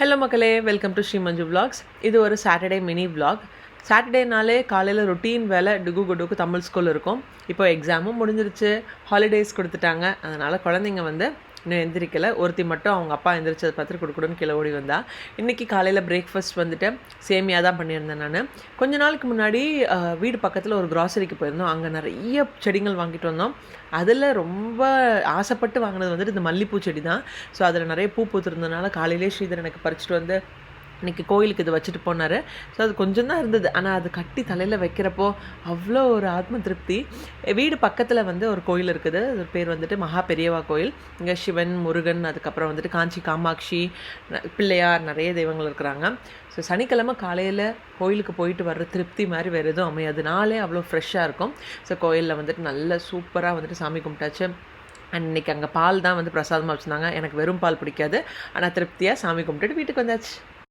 Hello மக்களே. Welcome to Sri Manju vlogs. இது ஒரு சாட்டர்டே மினி vlog. சாட்டர்டேனாலே காலையில் ரொட்டீன் வேலை டுகு குடுக்கு தமிழ் ஸ்கூல் இருக்கும். இப்போ எக்ஸாமும் முடிஞ்சிருச்சு. ஹாலிடேஸ் கொடுத்துட்டாங்க. அதனால் குழந்தைங்க வந்து இன்னும் எந்திரிக்கலை. ஒருத்தி மட்டும் அவங்க அப்பா எந்திரிச்சதை பார்த்துட்டு கொடுக்கணும்னு கீழே ஓடி வந்தா. இன்றைக்கி காலையில் பிரேக்ஃபாஸ்ட் வந்துட்டு சேமியா தான் பண்ணியிருந்தேன் நான். கொஞ்ச நாளுக்கு முன்னாடி வீடு பக்கத்தில் ஒரு கிராசரிக்கு போயிருந்தோம். அங்கே நிறைய செடிகள் வாங்கிட்டு வந்தோம். அதில் ரொம்ப ஆசைப்பட்டு வாங்கினது வந்துட்டு இந்த மல்லிப்பூ செடி தான். ஸோ அதில் நிறைய பூ பூத்துருந்ததுனால காலையிலே ஸ்ரீதர் எனக்கு பறிச்சுட்டு வந்து இன்றைக்கி கோயிலுக்கு இது வச்சுட்டு போனார். ஸோ அது கொஞ்சம் தான் இருந்தது. ஆனால் அது கட்டி தலையில் வைக்கிறப்போ அவ்வளோ ஒரு ஆத்ம திருப்தி. வீடு பக்கத்தில் வந்து ஒரு கோயில் இருக்குது. அது பேர் வந்துட்டு மகா பெரியவா கோயில். இங்கே சிவன் முருகன் அதுக்கப்புறம் வந்துட்டு காஞ்சி காமாட்சி ந- பிள்ளையார் நிறைய தெய்வங்கள் இருக்கிறாங்க. ஸோ சனிக்கிழமை காலையில் கோயிலுக்கு போயிட்டு வர்ற திருப்தி மாதிரி வேறு எதுவும் அமையாது நாளே அவ்வளோ ஃப்ரெஷ்ஷாக இருக்கும். ஸோ கோயிலில் வந்துட்டு நல்ல சூப்பராக வந்துட்டு சாமி கும்பிட்டாச்சு. அண்ட் இன்னைக்கு அங்கே பால் தான் வந்து பிரசாதமாக வச்சுருந்தாங்க. எனக்கு வெறும் பால் பிடிக்காது. ஆனால் திருப்தியாக சாமி கும்பிட்டுட்டு வீட்டுக்கு வந்தாச்சு.